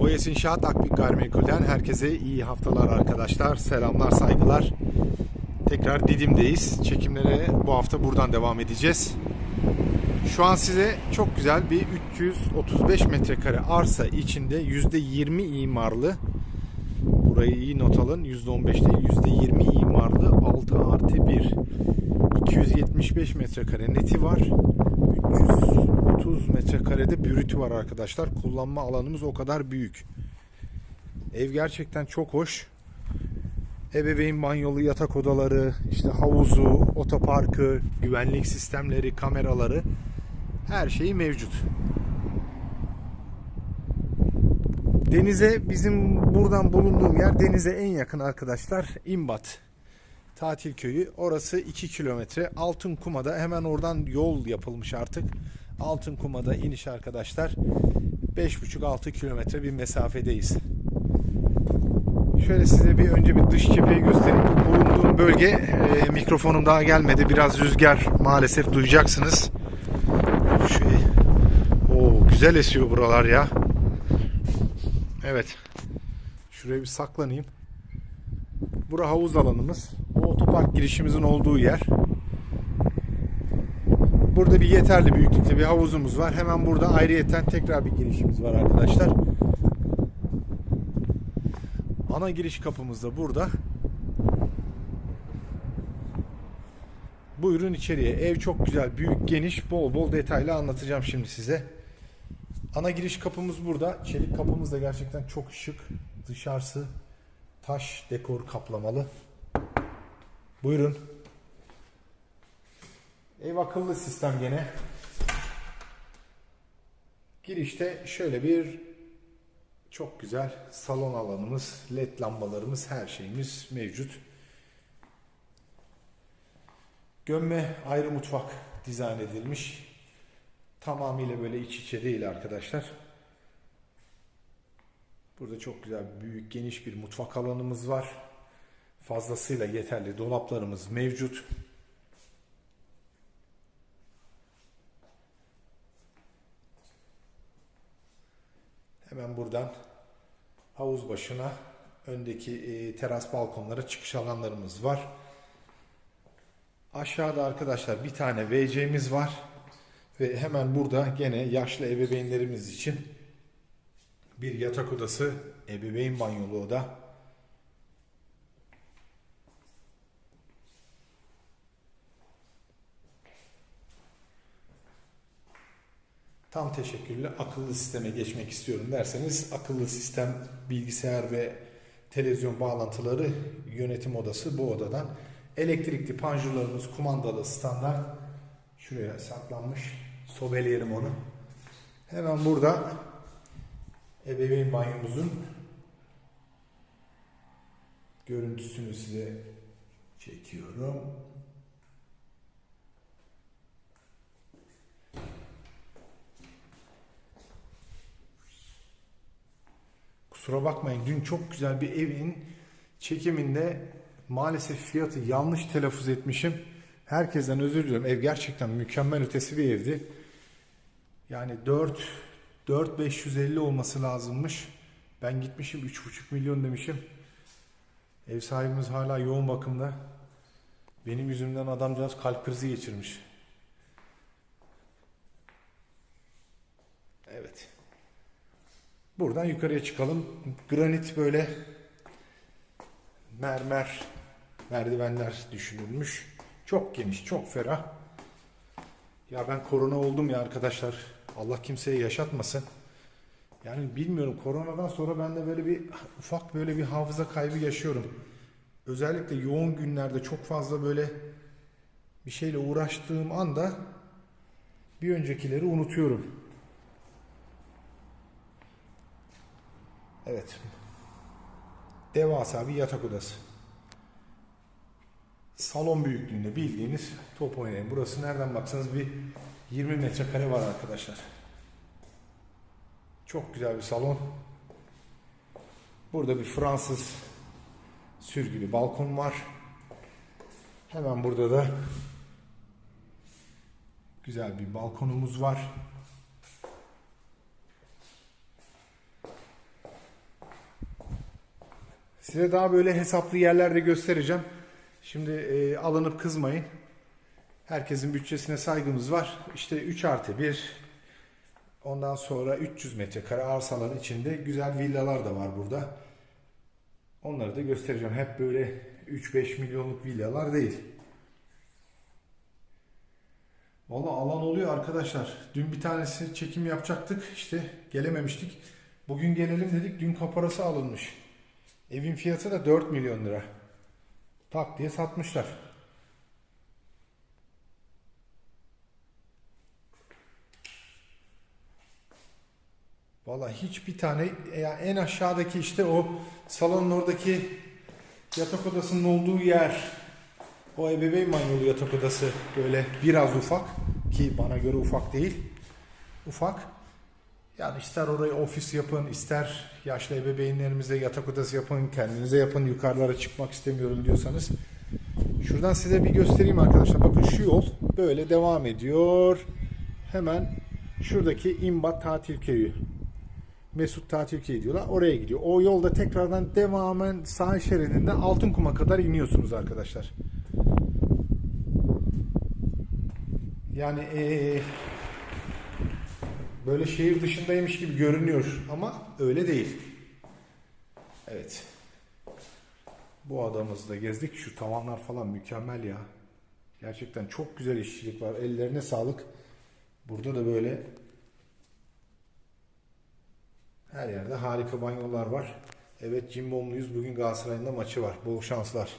Boyes İnşaat Akbik Gayrimenkul'den herkese iyi haftalar arkadaşlar. Selamlar, saygılar. Tekrar Didim'deyiz. Çekimlere bu hafta buradan devam edeceğiz. Şu an size çok güzel bir 335 metrekare arsa içinde %20 imarlı Burayı iyi not alın. %15 değil %20 imarlı 6 artı 1 275 metrekare neti var. 330 metrekarede bürütü var arkadaşlar. Kullanma alanımız o kadar büyük. Ev gerçekten çok hoş. Ebeveyn banyolu yatak odaları, işte havuzu, otoparkı, güvenlik sistemleri, kameraları her şeyi mevcut. Denize bizim buradan bulunduğum yer denize en yakın arkadaşlar İmbat tatil köyü. Orası 2 kilometre. Altın Kuma'da hemen oradan yol yapılmış artık. Altın Kuma'da iniş arkadaşlar. 5,5-6 kilometre bir mesafedeyiz. Şöyle size bir önce bir dış cepheyi göstereyim. Bulunduğum bölge e, mikrofonum daha gelmedi. Biraz rüzgar maalesef duyacaksınız. Şöyle, o güzel esiyor buralar ya. Evet. Şuraya bir saklanayım. Bura havuz alanımız. Bu otopark girişimizin olduğu yer. Burada bir yeterli büyüklükte bir havuzumuz var. Hemen burada ayrıyeten tekrar bir girişimiz var arkadaşlar. Ana giriş kapımız da burada. Buyurun içeriye. Ev çok güzel, büyük, geniş, bol bol detaylı anlatacağım şimdi size. Ana giriş kapımız burada. Çelik kapımız da gerçekten çok şık. Dışarısı taş dekor kaplamalı. Buyurun. Ev akıllı sistem gene. Girişte şöyle bir çok güzel salon alanımız, led lambalarımız, her şeyimiz mevcut. Gömme ayrı mutfak dizayn edilmiş. Tamamıyla böyle iç içe değil arkadaşlar. Burada çok güzel, büyük, geniş bir mutfak alanımız var. Fazlasıyla yeterli dolaplarımız mevcut. Hemen buradan havuz başına öndeki e, teras balkonlara çıkış alanlarımız var. Aşağıda arkadaşlar bir tane WC'miz var. Ve hemen burada gene yaşlı ebeveynlerimiz için bir yatak odası, ebeveyn banyolu oda. Tam teşekkürlü akıllı sisteme geçmek istiyorum derseniz akıllı sistem bilgisayar ve televizyon bağlantıları yönetim odası bu odadan. Elektrikli panjurlarımız kumandalı standart. Şuraya saklanmış. Sobeleyelim onu. Hemen burada ebeveyn banyomuzun görüntüsünü size çekiyorum. Kusura bakmayın dün çok güzel bir evin çekiminde maalesef fiyatı yanlış telaffuz etmişim. Herkesten özür diliyorum. Ev gerçekten mükemmel ötesi bir evdi. Yani 4 4550 olması lazımmış. Ben gitmişim 3,5 milyon demişim. Ev sahibimiz hala yoğun bakımda. Benim yüzümden adamcağız kalp krizi geçirmiş. Evet. Buradan yukarıya çıkalım. Granit böyle mermer merdivenler düşünülmüş. Çok geniş, çok ferah. Ya ben korona oldum ya arkadaşlar. Allah kimseye yaşatmasın. Yani bilmiyorum koronadan sonra ben de böyle bir ufak böyle bir hafıza kaybı yaşıyorum. Özellikle yoğun günlerde çok fazla böyle bir şeyle uğraştığım anda bir öncekileri unutuyorum. Evet. Devasa bir yatak odası. Salon büyüklüğünde bildiğiniz top oynayın. Burası nereden baksanız bir 20 metrekare var arkadaşlar. Çok güzel bir salon. Burada bir Fransız sürgülü balkon var. Hemen burada da güzel bir balkonumuz var. Size daha böyle hesaplı yerlerde göstereceğim. Şimdi e, alınıp kızmayın. Herkesin bütçesine saygımız var. İşte 3 artı 1 ondan sonra 300 metrekare arsaların içinde güzel villalar da var burada. Onları da göstereceğim. Hep böyle 3-5 milyonluk villalar değil. Valla alan oluyor arkadaşlar. Dün bir tanesi çekim yapacaktık. İşte gelememiştik. Bugün gelelim dedik. Dün kaparası alınmış. Evin fiyatı da 4 milyon lira. Tak diye satmışlar. Valla hiçbir tane ya en aşağıdaki işte o salonun oradaki yatak odasının olduğu yer o ebeveyn banyolu yatak odası böyle biraz ufak ki bana göre ufak değil. Ufak. Yani ister orayı ofis yapın, ister yaşlı ebeveynlerimize yatak odası yapın, kendinize yapın, yukarılara çıkmak istemiyorum diyorsanız. Şuradan size bir göstereyim arkadaşlar. Bakın şu yol böyle devam ediyor. Hemen şuradaki İmbat Tatil Köyü. Mesut Tatil Köyü diyorlar. Oraya gidiyor. O yolda tekrardan devamen sağ şeridinden Altınkum'a kadar iniyorsunuz arkadaşlar. Yani eee, böyle şehir dışındaymış gibi görünüyor ama öyle değil. Evet. Bu adamızı da gezdik. Şu tavanlar falan mükemmel ya. Gerçekten çok güzel işçilik var. Ellerine sağlık. Burada da böyle her yerde harika banyolar var. Evet Cimbomluyuz. Bugün Galatasaray'ın da maçı var. Bol şanslar.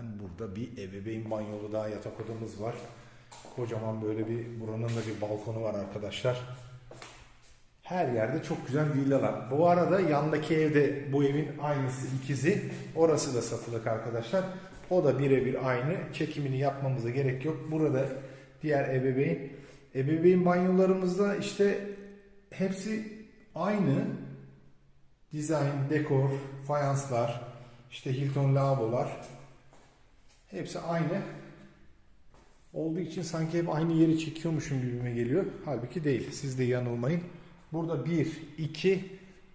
Hemen burada bir ebeveyn banyolu daha yatak odamız var. Kocaman böyle bir buranın da bir balkonu var arkadaşlar. Her yerde çok güzel villalar. Bu arada yandaki evde bu evin aynısı ikizi. Orası da satılık arkadaşlar. O da birebir aynı. Çekimini yapmamıza gerek yok. Burada diğer ebeveyn. Ebeveyn banyolarımızda işte hepsi aynı. Dizayn, dekor, fayanslar, işte Hilton lavabolar. Hepsi aynı. Olduğu için sanki hep aynı yeri çekiyormuşum gibime geliyor. Halbuki değil. Siz de yanılmayın. Burada bir, iki,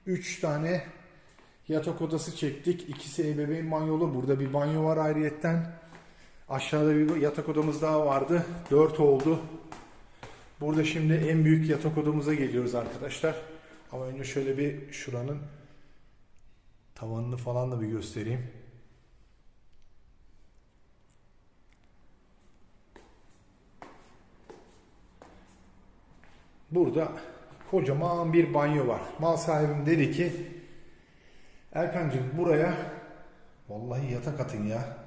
üç tane yatak odası çektik. İkisi ebeveyn banyolu. Burada bir banyo var ayrıyetten. Aşağıda bir yatak odamız daha vardı. Dört oldu. Burada şimdi en büyük yatak odamıza geliyoruz arkadaşlar. Ama önce şöyle bir şuranın tavanını falan da bir göstereyim. Burada kocaman bir banyo var. Mal sahibim dedi ki Erkancığım buraya vallahi yatak atın ya.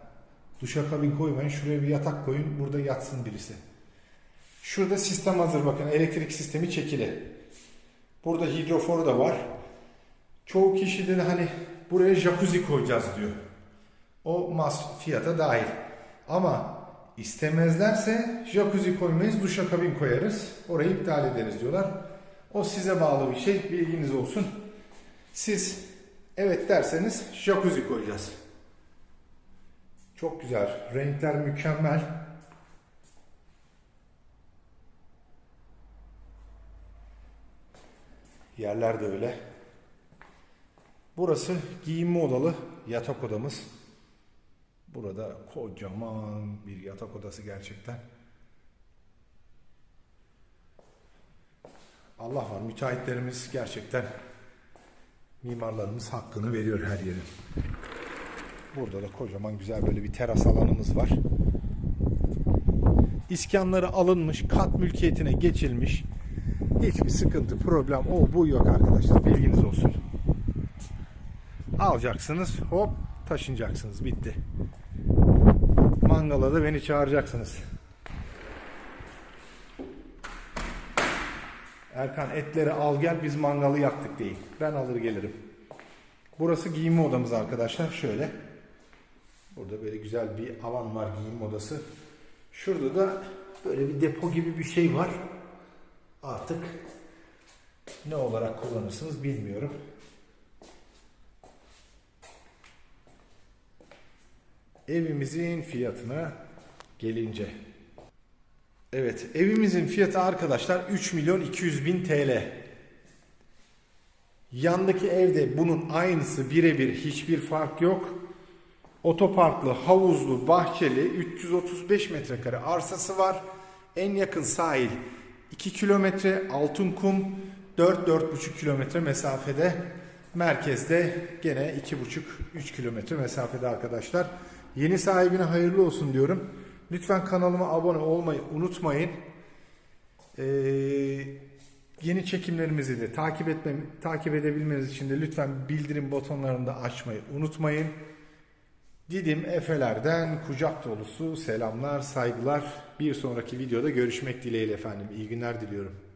Duşakabin koymayın. Şuraya bir yatak koyun. Burada yatsın birisi. Şurada sistem hazır bakın. Elektrik sistemi çekili. Burada hidroforu da var. Çoğu kişi de hani buraya jacuzzi koyacağız diyor. O mas fiyata dahil. Ama istemezlerse jacuzzi koymayız, duşakabin koyarız. Orayı iptal ederiz diyorlar. O size bağlı bir şey. Bilginiz olsun. Siz evet derseniz jacuzzi koyacağız. Çok güzel. Renkler mükemmel. Yerler de öyle. Burası giyinme odalı yatak odamız. Burada kocaman bir yatak odası gerçekten. Allah var müteahhitlerimiz gerçekten mimarlarımız hakkını veriyor her yerin. Burada da kocaman güzel böyle bir teras alanımız var. İskanları alınmış, kat mülkiyetine geçilmiş. Hiçbir sıkıntı, problem, o bu yok arkadaşlar. Bilginiz olsun. Alacaksınız, hop taşınacaksınız. Bitti. Mangala da beni çağıracaksınız. Erkan etleri al gel biz mangalı yaktık değil. Ben alır gelirim. Burası giyinme odamız arkadaşlar. Şöyle. Burada böyle güzel bir alan var giyinme odası. Şurada da böyle bir depo gibi bir şey var. Artık ne olarak kullanırsınız bilmiyorum. Evimizin fiyatına gelince Evet evimizin fiyatı arkadaşlar 3 milyon 200 bin TL. Yandaki evde bunun aynısı birebir hiçbir fark yok. Otoparklı, havuzlu, bahçeli 335 metrekare arsası var. En yakın sahil 2 kilometre, Altınkum 4-4,5 kilometre mesafede. Merkezde gene 2,5-3 kilometre mesafede arkadaşlar. Yeni sahibine hayırlı olsun diyorum. Lütfen kanalıma abone olmayı unutmayın. Ee, yeni çekimlerimizi de takip etme, takip edebilmeniz için de lütfen bildirim butonlarını da açmayı unutmayın. Didim Efeler'den kucak dolusu selamlar, saygılar. Bir sonraki videoda görüşmek dileğiyle efendim. İyi günler diliyorum.